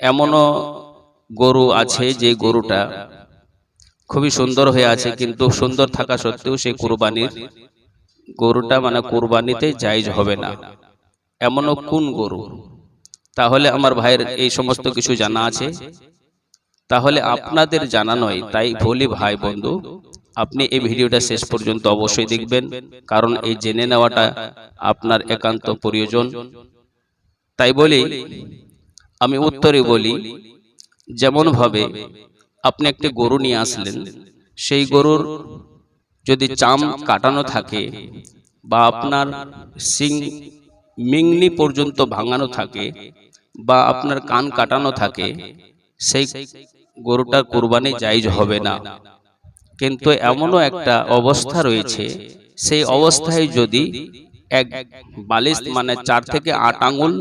এমনও গরু আছে যে গরুটা খুবই সুন্দর হয়ে আছে, কিন্তু সুন্দর থাকা সত্ত্বেও সেই কুরবানির গরুটা মানে কুরবানিতে জায়জ হবে না। এমনও কোন গরু? তাহলে আমার ভাইয়ের এই সমস্ত কিছু জানা আছে? তাহলে আপনাদের জানা নয়, তাই বলি ভাই বন্ধু, আপনি এই ভিডিওটা শেষ পর্যন্ত অবশ্যই দেখবেন, কারণ এই জেনে নেওয়াটা আপনার একান্ত প্রয়োজন। তাই বলি আমি উত্তরে বলি যেমনভাবে আপনি একটি গরু নিয়ে আসলেন সেই গরুর যদি চাম কাটানো থাকে বা আপনার সিং মিংনি পর্যন্ত ভাঙানো থাকে বা আপনার কান কাটানো থাকে সেই গরুটার কোরবানি জায়জ হবে না। কিন্তু এমনও একটা অবস্থা রয়েছে সেই অবস্থায় যদি এক বালিশ মানে চার থেকে আট আঙুল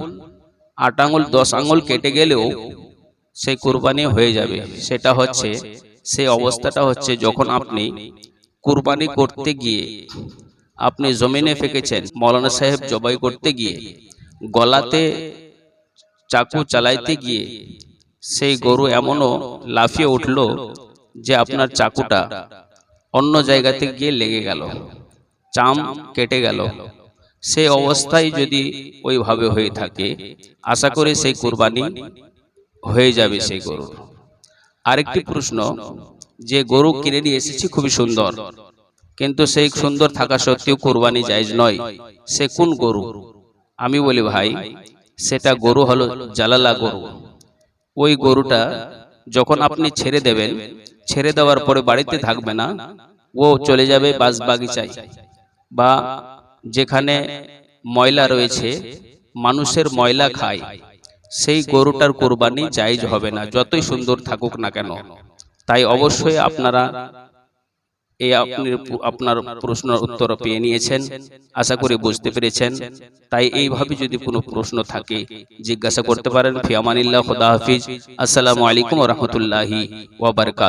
আট আঙুল, দশ আঙুল কেটে গেলেও সেই কুরবানি হয়ে যাবে। সেটা হচ্ছে সেই অবস্থাটা হচ্ছে যখন আপনি কুরবানি করতে গিয়ে আপনি জমিনে ফেকেছেন, মৌলানা সাহেব জবাই করতে গিয়ে, গলাতে চাকু চালাইতে গিয়ে, সেই গরু এমনও লাফিয়ে উঠল যে আপনার চাকুটা অন্য জায়গাতে গিয়ে লেগে গেল, চাম কেটে গেল। সেই অবস্থায় যদি ওইভাবে হয়ে থাকে আশা করি সেই কুরবানি হয়ে যাবে সেই গরুর আরেকটি প্রশ্ন যে গরু কিনে নিয়ে এসেছি খুবই সুন্দর। কিন্তু সেই সুন্দর থাকা সত্ত্বেও কোরবানি জায়জ নয়। সে কোন গরু? আমি বলি ভাই সেটা গরু হলো জালালা গরু। ওই গরুটা যখন আপনি ছেড়ে দেবেন ছেড়ে দেওয়ার পরে বাড়িতে থাকবে না ও চলে যাবে বাস বাগিচায় বা যেখানে ময়লা রয়েছে মানুষের ময়লা খায়। সেই গরুটার কোরবানি জায়জ হবে না যতই সুন্দর থাকুক না কেন। তাই অবশ্যই আপনারা এই আপনি আপনার প্রশ্নের উত্তর পেয়ে নিয়েছেন। আশা করি বুঝতে পেরেছেন। তাই এইভাবে যদি কোনো প্রশ্ন থাকে জিজ্ঞাসা করতে পারেন। ফিয়ামানিল্লাহ খুদা হাফিজ। আসসালামু আলাইকুম রহমতুল্লাহি ওয়াবারকাত